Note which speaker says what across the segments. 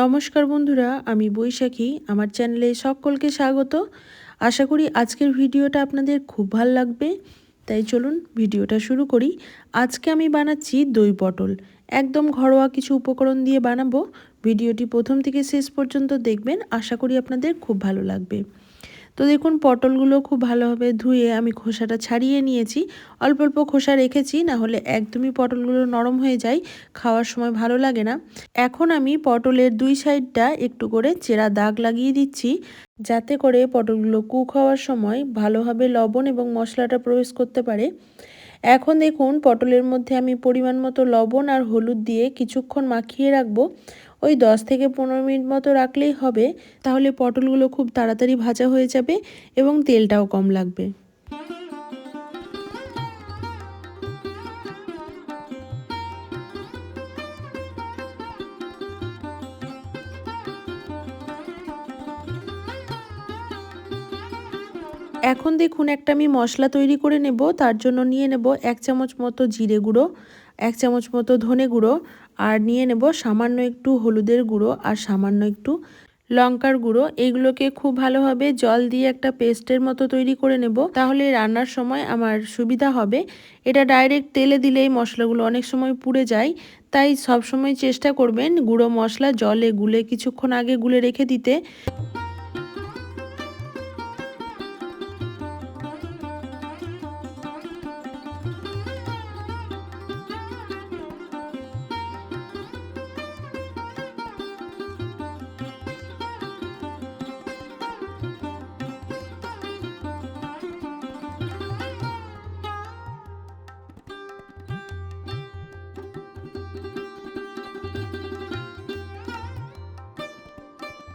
Speaker 1: নমস্কার বন্ধুরা, আমি বৈশাখী। আমার চ্যানেলে সকলকে স্বাগত। আশা করি আজকের ভিডিওটা আপনাদের খুব ভালো লাগবে। তাই চলুন ভিডিওটা শুরু করি। আজকে আমি বানাচ্ছি দই পটল। একদম ঘরোয়া কিছু উপকরণ দিয়ে বানাবো। ভিডিওটি প্রথম থেকে শেষ পর্যন্ত দেখবেন। আশা করি আপনাদের খুব ভালো লাগবে। তো দেখুন, পটলগুলো খুব ভালোভাবে ধুয়ে আমি খোসাটা ছাড়িয়ে নিয়েছি। অল্প অল্প খোসা রেখেছি না হলে একদমই পটলগুলো নরম হয়ে যায়, খাওয়ার সময় ভালো লাগে না। এখন আমি পটলের দুই সাইডটা একটু করে চেরা দাগ লাগিয়ে দিচ্ছি, যাতে করে পটলগুলো কুক হওয়ার সময় ভালোভাবে লবণ এবং মশলাটা প্রবেশ করতে পারে। এখন দেখুন, পটলের মধ্যে আমি পরিমাণ মতো লবণ আর হলুদ দিয়ে কিছুক্ষণ মাখিয়ে রাখব। ওই দশ থেকে পনেরো মিনিট মতো রাখলেই হবে, তাহলে পটলগুলো খুব তাড়াতাড়ি ভাজা হয়ে যাবে এবং তেলটাও কম লাগবে। এখন দেখুন একটা আমি মশলা তৈরি করে নেব, তার জন্য নিয়ে নেব এক চামচ মতো জিরে গুঁড়ো, এক চামচ মতো ধনে গুঁড়ো আর নিয়ে নেব সামান্য একটু হলুদের গুঁড়ো আর সামান্য একটু লঙ্কার গুঁড়ো। এগুলোকে খুব ভালোভাবে জল দিয়ে একটা পেস্টের মতো তৈরি করে নেব। তাহলে রান্নার সময় আমার সুবিধা হবে। এটা ডাইরেক্ট তেলে দিলেই মশলাগুলো অনেক সময় পুড়ে যায়। তাই সবসময় চেষ্টা করবেন গুঁড়ো মশলা জলে গুলে কিছুক্ষণ আগে গুলে রেখে দিতে।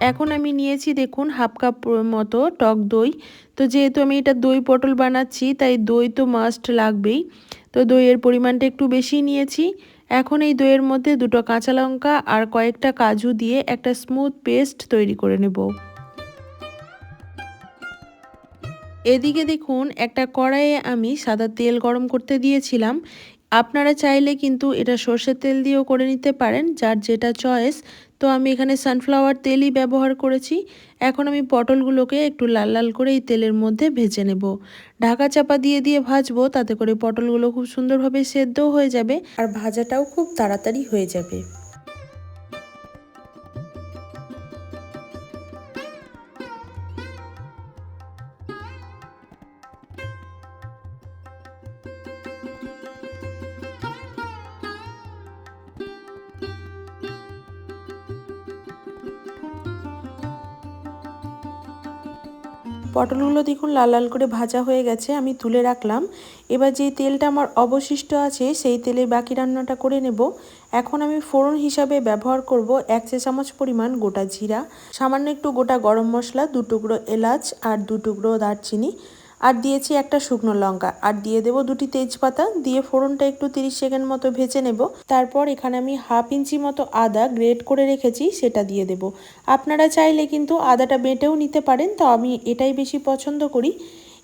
Speaker 1: এখন আমি নিয়েছি দেখুন হাফ কাপ মতো টক দই। তো যেহেতু আমি এটা দই পটল বানাচ্ছি, তাই দই তো মাস্ট লাগবেই। তো দইয়ের পরিমাণটা একটু বেশি নিয়েছি। এখন এই দইয়ের মধ্যে দুটো কাঁচা লঙ্কা আর কয়েকটা কাজু দিয়ে একটা স্মুথ পেস্ট তৈরি করে নেব। এদিকে দেখুন একটা কড়াইয়ে আমি সাদা তেল গরম করতে দিয়েছিলাম। আপনারা চাইলে কিন্তু এটা সর্ষের তেল দিয়েও করে নিতে পারেন, যার যেটা চয়েস তো আমি এখানে সানফ্লাওয়ার তেলই ব্যবহার করেছি। এখন আমি পটলগুলোকে একটু লাল লাল করে এই তেলের মধ্যে ভেজে নেব। ঢাকা চাপা দিয়ে দিয়ে ভাজবো, তাতে করে পটলগুলো খুব সুন্দরভাবে সেদ্ধও হয়ে যাবে আর ভাজাটাও খুব তাড়াতাড়ি হয়ে যাবে। পটলগুলো দেখুন লাল লাল করে ভাজা হয়ে গেছে, আমি তুলে রাখলাম। এবার যে তেলটা আমার অবশিষ্ট আছে, সেই তেলে বাকি রান্নাটা করে নেব। এখন আমি ফোড়ন হিসাবে ব্যবহার করব এক চা চামচ পরিমাণ গোটা জিরা, সামান্য একটু গোটা গরম মশলা, দু টুকরো এলাচ আর দু টুকরো দারচিনি। আর দিয়েছি একটা শুকনো লঙ্কা। আর দিয়ে দেব দুটি তেজপাতা। দিয়ে ফোড়নটা একটু তিরিশ সেকেন্ড মতো ভেজে নেব। তারপর এখানে আমি হাফ ইঞ্চি মতো আদা গ্রেট করে রেখেছি, সেটা দিয়ে দেব। আপনারা চাইলে কিন্তু আদাটা বেটেও নিতে পারেন, তো আমি এটাই বেশি পছন্দ করি।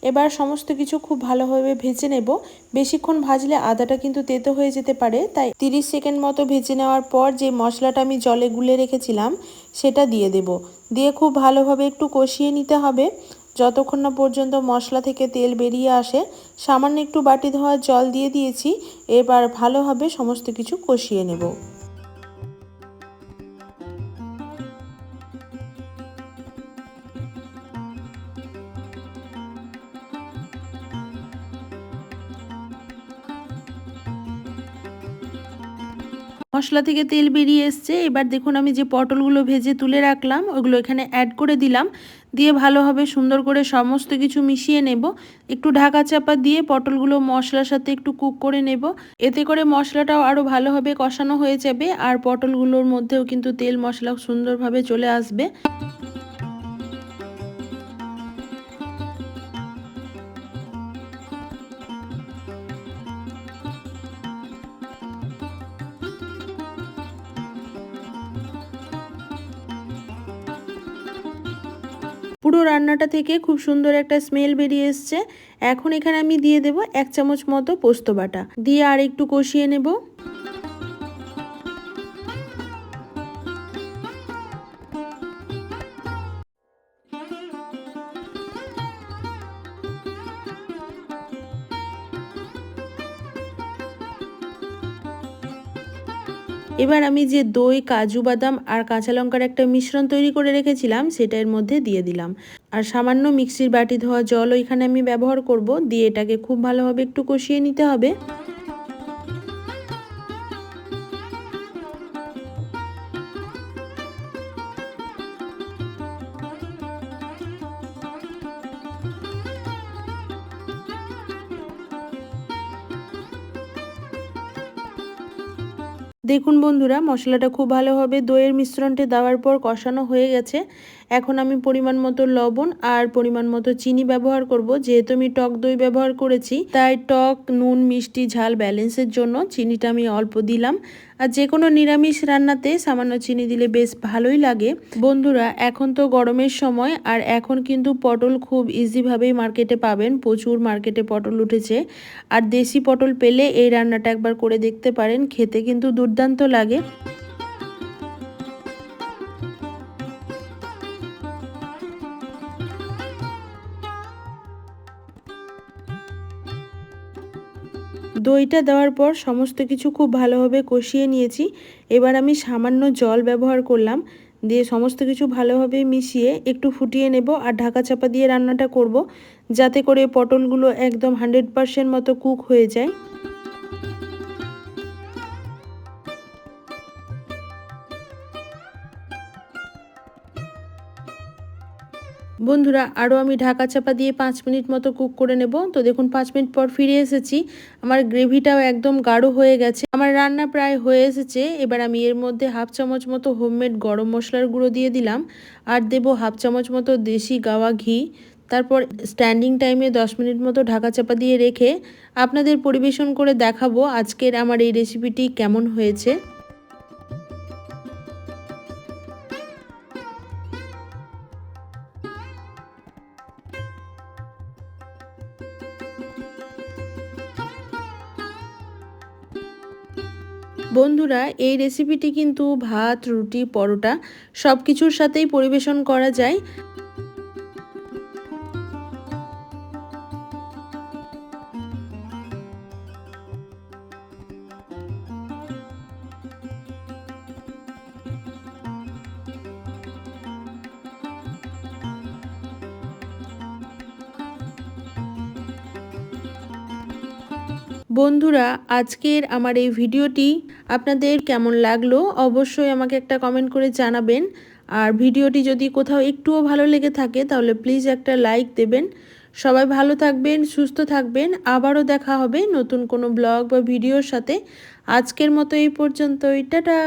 Speaker 1: এবার সমস্ত কিছু খুব ভালোভাবে ভেজে নেব। বেশিক্ষণ ভাজলে আদাটা কিন্তু তেতো হয়ে যেতে পারে, তাই তিরিশ সেকেন্ড মতো ভেজে নেওয়ার পর যে মশলাটা আমি জলে গুলে রেখেছিলাম, সেটা দিয়ে দেব। দিয়ে খুব ভালোভাবে একটু কষিয়ে নিতে হবে। যতক্ষণ না পর্যন্ত মশলা থেকে তেল বেরিয়ে আসে, সামান্য একটু বাটি ধোয়া জল দিয়ে দিয়েছি, এবার ভালোভাবে সমস্ত কিছু কষিয়ে নেব। মশলা থেকে তেল বেরিয়ে এসছে। এবার দেখুন আমি যে পটলগুলো ভেজে তুলে রাখলাম, ওগুলো এখানে অ্যাড করে দিলাম। দিয়ে ভালোভাবে সুন্দর করে সমস্ত কিছু মিশিয়ে নেব। একটু ঢাকা চাপা দিয়ে পটলগুলো মশলার সাথে একটু কুক করে নেব। এতে করে মশলাটাও আরও ভালোভাবে কষানো হয়ে যাবে। আর পটলগুলোর মধ্যেও কিন্তু তেল মশলা সুন্দরভাবে চলে আসবে। পুরো রান্নাটা থেকে খুব সুন্দর একটা স্মেল বেরিয়ে এসছে। এখন এখানে আমি দিয়ে দেব এক চামচ মতো পোস্ত বাটা। দিয়ে আর একটু কষিয়ে নেব। এবার আমি যে দই, কাজু বাদাম আর কাঁচা লঙ্কার একটা মিশ্রণ তৈরি করে রেখেছিলাম, সেটা এর মধ্যে দিয়ে দিলাম। আর সামান্য মিক্সির বাটি ধোয়া জল ওইখানে আমি ব্যবহার করব, দিয়ে এটাকে খুব ভালোভাবে একটু কষিয়ে নিতে হবে। দেখুন বন্ধুরা মশলাটা খুব ভালোভাবে দইয়ের মিশ্রণটি দেওয়ার পর কষানো হয়ে গেছে। এখন আমি পরিমাণ মতো লবণ আর পরিমাণ মতো চিনি ব্যবহার করব। যেহেতু আমি টক দই ব্যবহার করেছি, তাই টক, নুন, মিষ্টি, ঝাল ব্যালেন্সের জন্য চিনিটা আমি অল্প দিলাম। আর যে কোনো নিরামিষ রান্নাতে সামান্য চিনি দিলে বেশ ভালোই লাগে। বন্ধুরা, এখন তো গরমের সময় আর এখন কিন্তু পটল খুব ইজিভাবেই মার্কেটে পাবেন। প্রচুর মার্কেটে পটল উঠেছে। আর দেশি পটল পেলে এই রান্নাটা একবার করে দেখতে পারেন। খেতে কিন্তু দুর্দান্ত লাগে। দইটা দেওয়ার পর সমস্ত কিছু খুব ভালোভাবে কষিয়ে নিয়েছি। এবার আমি সামান্য জল ব্যবহার করলাম। দিয়ে সমস্ত কিছু ভালোভাবে মিশিয়ে একটু ফুটিয়ে নেব আর ঢাকা চাপা দিয়ে রান্নাটা করব। যাতে করে পটলগুলো একদম হান্ড্রেড পারসেন্ট মতো কুক হয়ে যায়। বন্ধুরা আরও আমি ঢাকা চাপা দিয়ে পাঁচ মিনিট মতো কুক করে নেব। তো দেখুন, পাঁচ মিনিট পর ফিরে এসেছি। আমার গ্রেভিটাও একদম গাঢ় হয়ে গেছে। আমার রান্না প্রায় হয়ে এসেছে। এবার আমি এর মধ্যে হাফ চামচ মতো হোমমেড গরম মশলার গুঁড়ো দিয়ে দিলাম। আর দেব হাফ চামচ মতো দেশি গাওয়া ঘি। তারপর স্ট্যান্ডিং টাইমে দশ মিনিট মতো ঢাকা চাপা দিয়ে রেখে আপনাদের পরিবেশন করে দেখাবো আজকের আমার এই রেসিপিটি কেমন হয়েছে। বন্ধুরা, এই রেসিপিটি কিন্তু ভাত, রুটি, পরোটা সব কিছুর সাথেই পরিবেশন করা যায়। বন্ধুরা, আজকের আমার এই ভিডিওটি আপনাদের কেমন লাগল, অবশ্যই আমাকে একটা কমেন্ট করে জানাবেন। আর ভিডিওটি যদি কোথাও একটুও ভালো লেগে থাকে, তাহলে প্লিজ একটা লাইক দেবেন। সবাই ভালো থাকবেন, সুস্থ থাকবেন। আবারও দেখা হবে নতুন কোনো ব্লগ বা ভিডিওর সাথে। আজকের মতো এই পর্যন্তই। টাটা!